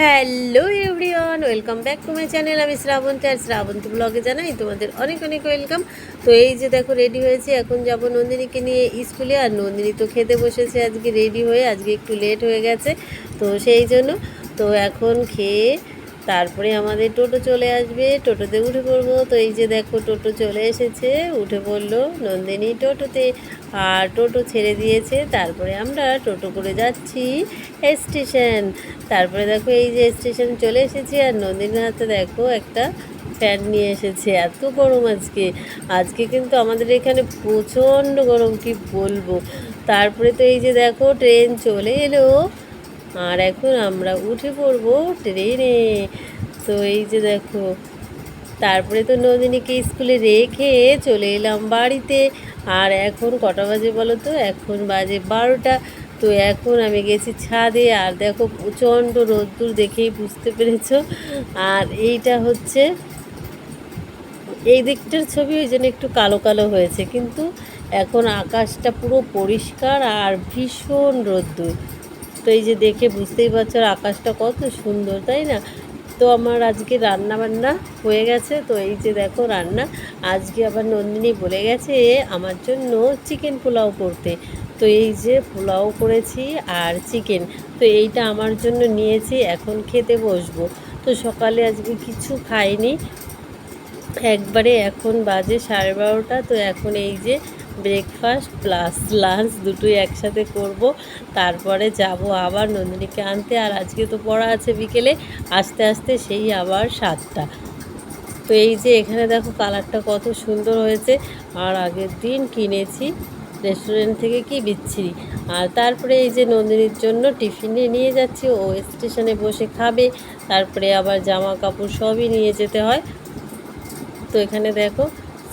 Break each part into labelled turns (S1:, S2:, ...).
S1: Hello everyone welcome back to my channel আমি শ্রাবন্তী আর শ্রাবন্তী ব্লগে জানাই তোমাদের অনেক অনেক ওয়েলকাম তো এই যে দেখো রেডি হয়েছে, এখন যাব নন্দিনীকে নিয়ে স্কুলে আর নন্দিনী তো খেতে বসেছে আজকে রেডি হয়ে, আজকে একটু লেট হয়ে গেছে, তো সেই জন্য তো এখন খেয়ে তারপরে আমাদের টোটো চলে আসবে, টোটোতে উঠে পড়ব। তো এই যে দেখো, টোটো চলে এসেছে, উঠে পড়ল নন্দিনী টোটোতে। আর টোটো ছেড়ে দিয়েছে, তারপরে আমরা টোটো করে যাচ্ছি স্টেশন। তারপরে দেখো, এই যে স্টেশন চলে এসেছি, আর নন্দিনীর হাতে দেখো, একটা ফ্যান নিয়ে এসেছে, এত গরম আজকে। আজকে কিন্তু আমাদের এখানে প্রচণ্ড গরম, কি বলব? তারপরে তো এই যে দেখো, ট্রেন চলে এলো। আর এখন আমরা উঠে পড়ব ট্রেনে। তো এই যে দেখো, তারপরে তো নন্দিনীকে স্কুলে রেখে চলে এলাম বাড়িতে। আর এখন কটা বাজে বলো তো? এখন বাজে বারোটা। তো এখন আমি গেছি ছাদে। আর দেখো, প্রচণ্ড রোদ্দুর দেখেই বুঝতে পেরেছ। আর এইটা হচ্ছে, এই দিকটার ছবি ওই জন্য একটু কালো কালো হয়েছে। কিন্তু এখন আকাশটা পুরো পরিষ্কার আর ভীষণ রোদ্দুর। তো এই যে দেখে বুঝতেই পারছ আকাশটা কত সুন্দর, তাই না? তো আমার আজকে রান্না বান্না হয়ে গেছে। তো এই যে দেখো রান্না, আজকে আবার নন্দিনী বলে গেছে আমার জন্য চিকেন পোলাও করতে। তো এই যে পোলাও করেছি আর চিকেন তো এইটা আমার জন্য নিয়েছি, এখন খেতে বসবো। তো সকালে আজকে কিছু খাইনি। একবারে এখন বাজে সাড়ে বারোটা, তো এখন এই যে ব্রেকফাস্ট প্লাস লাঞ্চ দুটোই একসাথে করব। তারপরে যাব আবার নন্দিনীকে আনতে। আর আজকে তো পড়া আছে বিকেলে। আস্তে আস্তে সেই আবার সাতটা। তো এই যে এখানে দেখো কালারটা কত সুন্দর হয়েছে। আর আগের দিন কিনেছি রেস্টুরেন্ট থেকে কি বিচ্ছিরি। আর তারপরে এই যে নন্দিনীর জন্য টিফিনে নিয়ে যাচ্ছি। ও স্টেশনে বসে খাবে। তারপরে আবার জামা কাপড় সবই নিয়ে যেতে হয়। তো এখানে দেখো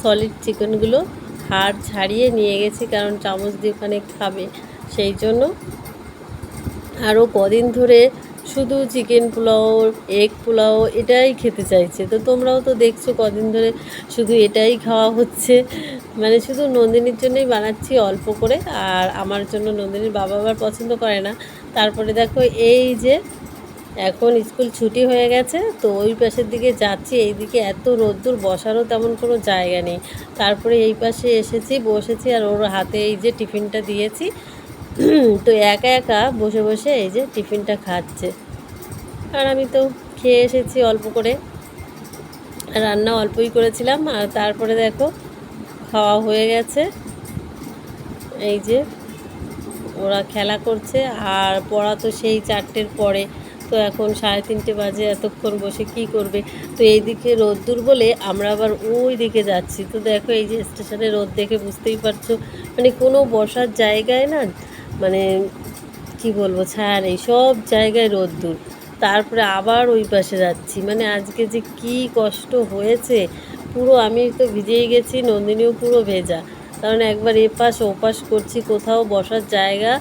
S1: সলিড চিকেনগুলো হাড় ছাড়িয়ে নিয়ে গেছি কারণ চামচ দিয়ে ওখানে খাবে, সেই জন্য। আরও কদিন ধরে শুধু চিকেন পোলাও এগ পোলাও এটাই খেতে চাইছে। তো তোমরাও তো দেখছ কদিন ধরে শুধু এটাই খাওয়া হচ্ছে। মানে শুধু নন্দিনীর জন্যই বানাচ্ছি অল্প করে, আর আমার জন্য নন্দিনীর বাবা আবার পছন্দ করে না। তারপরে দেখো এই যে এখন স্কুল ছুটি হয়ে গেছে, তো ওই পাশের দিকে যাচ্ছি এই দিকে এত রোদ্দুর, বসারও তেমন কোনো জায়গা নেই। তারপরে এই পাশে এসেছি, বসেছি, আর ওর হাতে এই যে টিফিনটা দিয়েছি। তো একা একা বসে বসে এই যে টিফিনটা খাচ্ছে। আর আমি তো খেয়ে এসেছি অল্প করে। রান্না অল্পই করেছিলাম, আর তারপরে দেখো, খাওয়া হয়ে গেছে। এই যে ওরা খেলা করছে, আর পড়া তো সেই চারটের পরে। তো এখন সাড়ে তিনটে বাজে, এতক্ষণ বসে কি করবে? তো এই এইদিকে রোদ্দুর বলে আমরা আবার ওই দিকে যাচ্ছি। তো দেখো এই যে স্টেশনে রোদ দেখে বুঝতেই পারছ মানে কোনো বসার জায়গায় না মানে কি বলব ছায়া নেই, সব জায়গায় রোদ্দুর। তারপরে আবার ওই পাশে যাচ্ছি। মানে আজকে যে কি কষ্ট হয়েছে, পুরো আমি তো ভিজেই গেছি, নন্দিনীও পুরো ভেজা। কারণ একবার এপাশ ওপাশ করছি, কোথাও বসার জায়গা,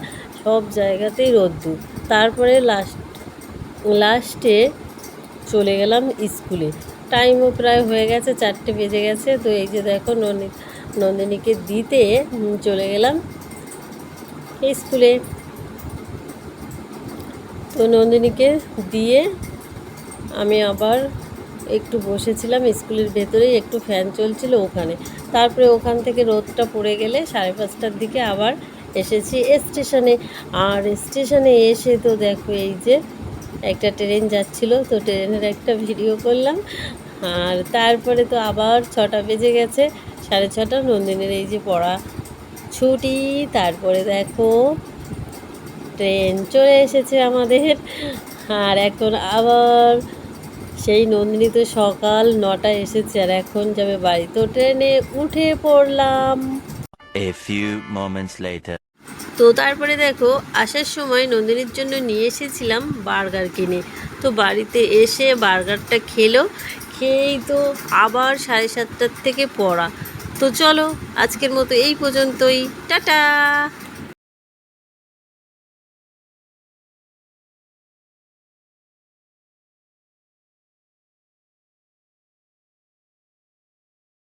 S1: সব জায়গাতেই রোদ্দুর। তারপরে লাস্ট লাস্টে চলে গেলাম স্কুলে। টাইমও প্রায় হয়ে গেছে, চারটে বেজে গেছে। তো এই যে দেখো নন্দি নন্দিনীকে দিতে চলে গেলাম স্কুলে। তো নন্দিনীকে দিয়ে আমি আবার একটু বসেছিলাম স্কুলের ভেতরেই, একটু ফ্যান চলছিল ওখানে। তারপরে ওখান থেকে রোদটা পড়ে গেলে সাড়ে পাঁচটার দিকে আবার এসেছি স্টেশনে। আর স্টেশনে এসে তো দেখো এই যে একটা ট্রেন যাচ্ছিল, তো ট্রেনের একটা ভিডিও করলাম। আর তারপরে তো আবার ছটা বেজে গেছে, সাড়ে ছটা, নন্দিনীর এই যে পড়া ছুটি। তারপরে দেখো, ট্রেন চলে এসেছে আমাদের। আর এখন আবার সেই নন্দিনী তো সকাল নটায় এসেছে, আর এখন যাবে বাড়ি তো ট্রেনে উঠে পড়লাম।
S2: A few moments later.
S1: তো তারপরে দেখো, আসার সময় নন্দিনীর জন্য নিয়ে এসেছিলাম বার্গার কিনে। তো বাড়িতে এসে বার্গারটা খেলো, খেয়েই তো আবার সাড়ে সাতটার থেকে পড়া। তো চলো, আজকের মতো এই পর্যন্তই। টাটা!